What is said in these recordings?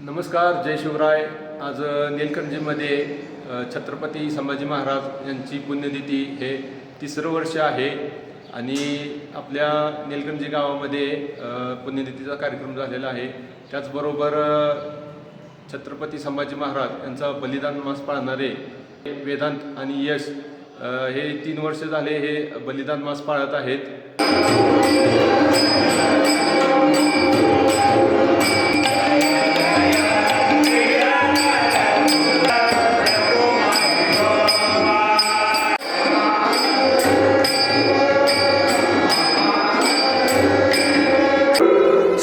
नमस्कार जय शिवराय. आज नीलकंठजीमध्ये छत्रपती संभाजी महाराज यांची पुण्यतिथी हे तिसरं वर्ष आहे आणि आपल्या नीलकंठजी गावामध्ये पुण्यतिथीचा कार्यक्रम झालेला आहे. त्याचबरोबर छत्रपती संभाजी महाराज यांचा बलिदान मास पाळणारे वेदांत आणि यश हे तीन वर्ष झाले हे बलिदान मास पाळत आहेत.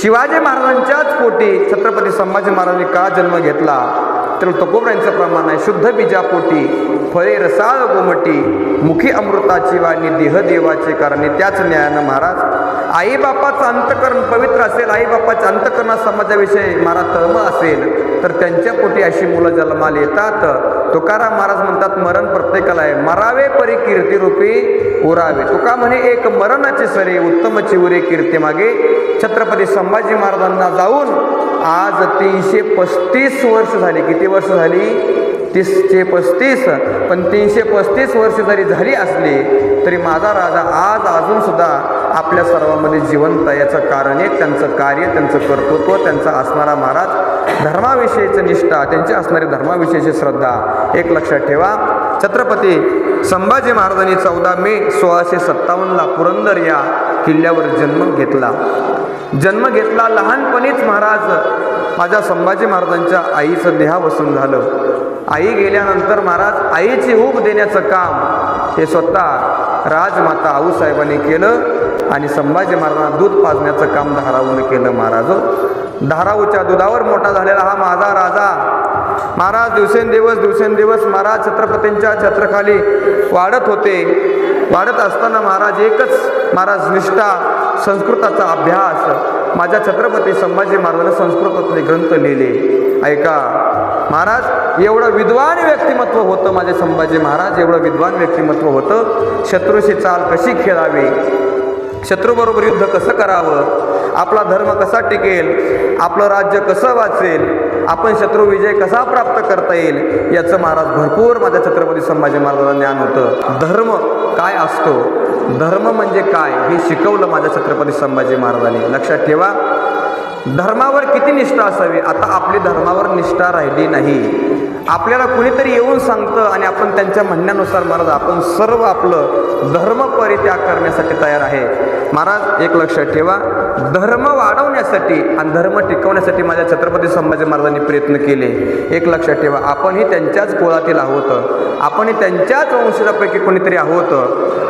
शिवाजी महाराजांच्याच पोटी छत्रपती संभाजी महाराजांनी का जन्म घेतला? तर तुकोबरांचं प्रमाण आहे शुद्ध बीजापोटी फळे रसाळ गोमटी मुखी अमृताची वाणी देह देवाचे कारणे त्याच न्यायानं महाराज आईबापाचं अंतकरण पवित्र असेल आईबापाच्या अंतकरणा समाजाविषयी महाराज तळमळ असेल. तर त्यांच्या पोटी अशी मुलं जन्माला येतात. तुकाराम महाराज म्हणतात मरण प्रत्येकाला आहे. मरावे परी कीर्ती रूपी उरावे. तुका म्हणे एक मरणाचे सरे उत्तम चिवरे कीर्ती मागे. छत्रपती संभाजी महाराजांना जाऊन आज तीनशे पस्तीस वर्ष झाली. किती वर्ष झाली? तीसशे पस्तीस. पण तीनशे पस्तीस वर्ष जरी झाली असली तरी माझा राजा आज अजून सुद्धा आपल्या सर्वांमध्ये जिवंत याचं कारण एक त्यांचं कार्य त्यांचं कर्तृत्व त्यांचा असणारा महाराज धर्माविषयीचं निष्ठा त्यांची असणारी धर्माविषयीची श्रद्धा एक लक्षात ठेवा. छत्रपती संभाजी महाराजांनी चौदा मे सोळाशे सत्तावन्नला पुरंदर या किल्ल्यावर जन्म घेतला. जन्म घेतला लहानपणीच महाराज माझ्या संभाजी महाराजांच्या आईचं देहावसन झालं. आई गेल्यानंतर महाराज आईची ऊब देण्याचं काम हे स्वतः राजमाता आऊसाहेबांनी केलं आणि संभाजी महाराजांना दूध पाजण्याचं काम धारावून केलं महाराज. धाराऊच्या दुधावर मोठा झालेला हा माझा राजा. महाराज दिवसेंदिवस दिवसेंदिवस महाराज छत्रपतींच्या छत्रखाली वाढत होते. वाढत असताना महाराज एकच महाराज निष्ठा संस्कृताचा अभ्यास. माझ्या छत्रपती संभाजी महाराजांना संस्कृतातले ग्रंथ लिहिले. ऐका महाराज एवढं विद्वान व्यक्तिमत्व होतं माझे संभाजी महाराज एवढं विद्वान व्यक्तिमत्व होतं. शत्रूशी चाल कशी खेळावी? शत्रूबरोबर युद्ध कसं करावं? आपला धर्म कसा टिकेल आपलं राज्य कसं वाचेल आपण शत्रू विजय कसा प्राप्त करता येईल याचं महाराज भरपूर माझ्या छत्रपती संभाजी महाराजांना ज्ञान होतं. धर्म काय असतो? धर्म म्हणजे काय हे शिकवलं माझ्या छत्रपती संभाजी महाराजांनी. लक्षात ठेवा. धर्मावर किती निष्ठा असावी? आता आपली धर्मावर निष्ठा राहिली नाही. आपल्याला कुणीतरी येऊन सांगतं आणि आपण त्यांच्या म्हणण्यानुसार महाराज आपण सर्व आपलं धर्म परित्याग करण्यासाठी तयार आहे. महाराज एक लक्षात ठेवा. धर्म वाढवण्यासाठी आणि धर्म टिकवण्यासाठी माझ्या छत्रपती संभाजी महाराजांनी प्रयत्न केले. एक लक्षात ठेवा. आपणही त्यांच्याच कुळातील आहोत. आपणही त्यांच्याच वंशजापैकी कोणीतरी आहोत.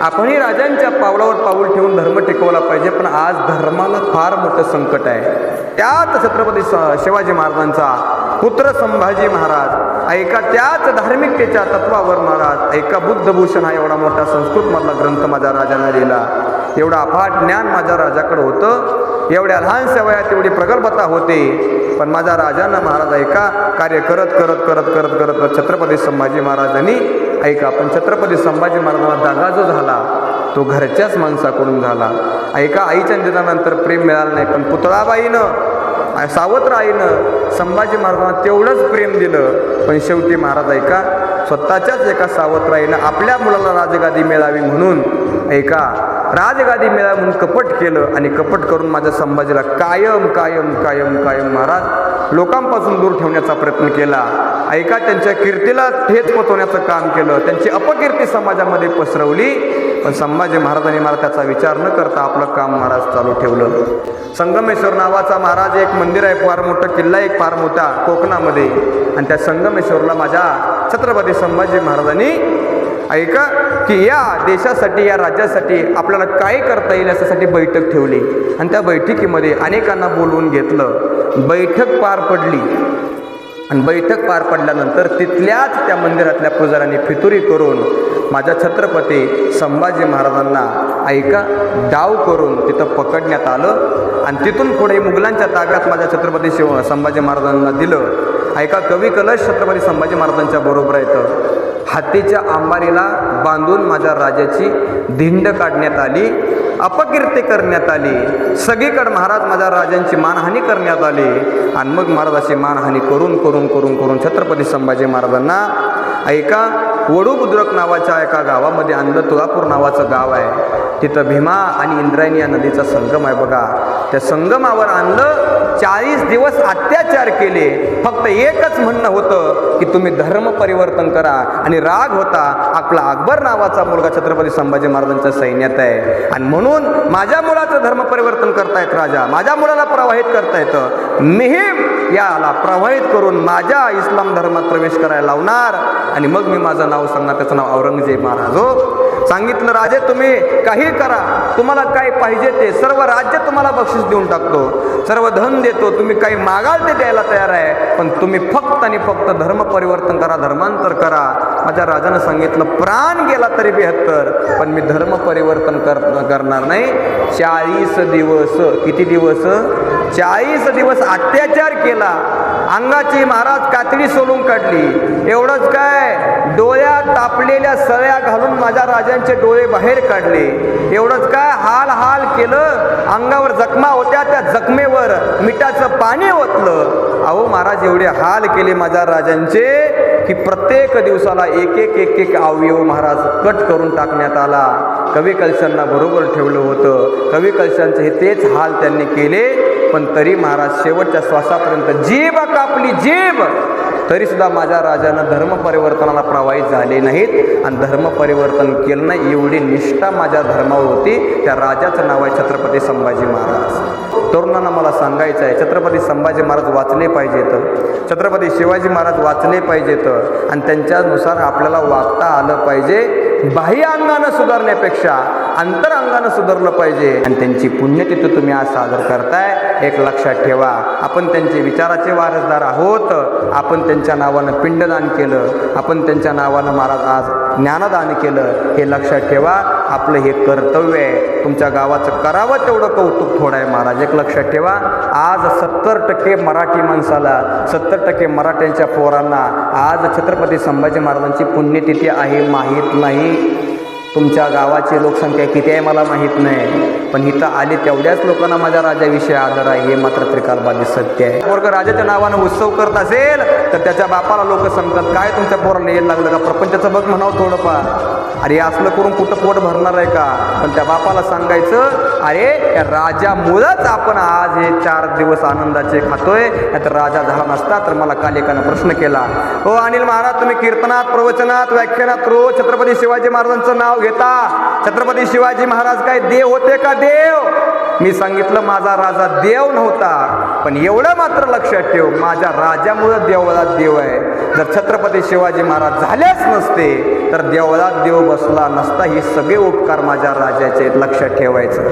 आपणही राजांच्या पावलावर पाऊल ठेवून धर्म टिकवला पाहिजे पण आज धर्माला फार मोठं संकट आहे. त्यात छत्रपती स- शिवाजी महाराजांचा पुत्र संभाजी महाराज एका त्याच धार्मिकतेच्या तत्वावर महाराज एका बुद्धभूषण हा एवढा मोठा संस्कृतमधला ग्रंथ माझ्या राजाने लिहिला. एवढं अफाट ज्ञान माझ्या राजाकडं होतं. एवढ्या लहानशा वयात एवढी प्रगल्भता होते. पण माझ्या राजानं महाराज ऐका कार्य करत करत करत करत करत छत्रपती संभाजी महाराजांनी ऐका पण छत्रपती संभाजी महाराजांना दागा जो झाला तो घरच्याच माणसाकडून झाला. ऐका आईच्या निधनानंतर प्रेम मिळालं नाही पण पुतळाबाईनं सावत्र आईनं संभाजी महाराजांना तेवढंच प्रेम दिलं. पण शेवटी महाराज ऐका स्वतःच्याच एका सावत्र आईनं आपल्या मुलाला राजगादी मिळावी म्हणून ऐका राजगादी मिळा म्हणून कपट केलं आणि कपट करून माझ्या संभाजीला कायम कायम कायम कायम महाराज लोकांपासून दूर ठेवण्याचा प्रयत्न केला. ऐका त्यांच्या कीर्तीला ठेच पोचवण्याचं काम केलं. त्यांची अपकीर्ती समाजामध्ये पसरवली. पण संभाजी महाराजांनी मला त्याचा विचार न करता आपलं काम महाराज चालू ठेवलं. संगमेश्वर नावाचा महाराज एक मंदिर आहे फार मोठं किल्ला एक फार मोठा कोकणामध्ये. आणि त्या संगमेश्वरला माझ्या छत्रपती संभाजी महाराजांनी ऐका की या देशासाठी या राज्यासाठी आपल्याला काय करता येईल याच्यासाठी बैठक ठेवली. आणि त्या बैठकीमध्ये अनेकांना बोलवून घेतलं. बैठक पार पडली. आणि बैठक पार पडल्यानंतर तिथल्याच त्या मंदिरातल्या पुजाऱ्यांनी फितुरी करून माझ्या छत्रपती संभाजी महाराजांना ऐका डाव करून तिथं पकडण्यात आलं. आणि तिथून पुढे मुघलांच्या ताब्यात माझ्या छत्रपती शिव संभाजी महाराजांना दिलं. ऐका कवी कलश छत्रपती संभाजी महाराजांच्या बरोबर येतं हत्तीच्या आंबारीला बांधून माझ्या राजाची धिंड काढण्यात आली अपकीर्ती करण्यात आली. सगळीकडे महाराज माझ्या राजांची मानहानी करण्यात आली. आणि मग महाराजाची मानहानी करून करून करून करून छत्रपती संभाजी महाराजांना ऐका वडूबुद्रक नावाच्या एका गावामध्ये आणलं तुळापूर नावाचं गाव आहे. तिथं भीमा आणि इंद्रायणी या नदीचा संगम आहे बघा. त्या संगमावर आणलं चाळीस दिवस अत्याचार केले. फक्त एकच म्हणणं होतं की तुम्ही धर्म परिवर्तन करा आणि राग होता. आपला अकबर नावाचा मुलगा छत्रपती संभाजी महाराजांच्या सैन्यात आहे. आणि म्हणून माझ्या मुलाचं धर्म परिवर्तन करतायत राजा. माझ्या मुलाला प्रवाहित करता येतं मीही याला प्रवाहित करून माझ्या इस्लाम धर्मात प्रवेश करायला लावणार. आणि मग मी माझं नाव सांगणार. त्याचं नाव औरंगजेब महाराज हो. सांगितलं राजे तुम्ही काही करा. तुम्हाला काय पाहिजे ते सर्व राज्य तुम्हाला बक्षीस देऊन टाकतो. सर्व धन देतो. तुम्ही काही मागाल ते द्यायला तयार आहे पण तुम्ही फक्त आणि फक्त धर्म परिवर्तन करा धर्मांतर करा. माझ्या राजानं सांगितलं प्राण गेला तरी बेहत्तर पण मी धर्म परिवर्तन कर करणार नाही. चाळीस दिवस किती दिवस? चाळीस दिवस अत्याचार केला. अंगाची महाराज कातडी सोलून काढली. एवढंच काय? डोळ्यात तापलेल्या सळ्या घालून माझ्या राजांचे डोळे बाहेर काढले. एवढंच काय? हाल हाल केलं. अंगावर जखमा होत्या. त्या जखमेवर मिठाचं पाणी ओतलं. अहो महाराज एवढे हाल केले माझ्या राजांचे की प्रत्येक दिवसाला एक एक एक एक अवयव महाराज कट करून टाकण्यात आला. कवी कलशांना बरोबर ठेवलं होतं. कवी कलशांचे हे तेच हाल त्यांनी केले. पण तरी महाराज शेवटच्या श्वासापर्यंत जीभ कापली जीभ! तरी सुद्धा माझ्या राजानं धर्म परिवर्तनाला प्रवाहित झाले नाहीत आणि धर्म परिवर्तन केलं नाही एवढी निष्ठा माझ्या धर्मावर होती. त्या राजाचं नाव आहे छत्रपती संभाजी महाराज. तरुणांना मला सांगायचं आहे छत्रपती संभाजी महाराज वाचले पाहिजेत. छत्रपती शिवाजी महाराज वाचले पाहिजेत. आणि त्यांच्यानुसार आपल्याला वागता आलं पाहिजे बाह्य अंगानं सुधारण्यापेक्षा. अंतर अंगानं सुधारलं पाहिजे. आणि त्यांची पुण्यतिथी तुम्ही आज सादर करताय एक लक्षात ठेवा. आपण त्यांचे विचाराचे वारसदार आहोत. आपण त्यांच्या नावानं पिंडदान केलं. आपण त्यांच्या नावानं महाराज आज ज्ञानदान केलं. हे लक्षात ठेवा. आपलं हे कर्तव्य आहे. तुमच्या गावाचं करावं तेवढं कौतुक थोडं आहे महाराज. एक लक्षात ठेवा. आज सत्तर टक्के मराठी माणसाला सत्तर टक्के मराठ्यांच्या पोरांना आज छत्रपती संभाजी महाराजांची पुण्यतिथी आहे माहीत नाही. तुमच्या गावाची लोकसंख्या किती आहे मला माहीत नाही. पण इथं आले तेवढ्याच लोकांना माझ्या राजाविषयी आदर आहे हे मात्र त्रिकालबाधी सत्य आहे. वर्ग राजाच्या नावानं उत्सव करत असेल तर त्याच्या बापाला लोक सांगतात काय तुमच्या पोराला यायला लागलं का? प्रपंचाचं बघ म्हणावं थोडंफार. अरे असलं करून कुठं पोट भरणार आहे का? पण त्या बापाला सांगायचं अरे या राजामुळंच आपण आज हे चार दिवस आनंदाचे खातोय. तर राजा झाला नसता तर मला काल एकानं प्रश्न केला. हो अनिल महाराज तुम्ही कीर्तनात प्रवचनात व्याख्यानात रोज छत्रपती शिवाजी महाराजांचं नाव घेता. छत्रपती शिवाजी महाराज काय देव होते का देव मी सांगितलं माझा राजा देव नव्हता. पण एवढं मात्र लक्षात ठेव माझ्या राजामुळं देवळात देव आहे. जर छत्रपती शिवाजी महाराज झालेच नसते तर देवळात देव बसला नसता. ही सगळे उपकार माझ्या राजाचे लक्षात ठेवायचं.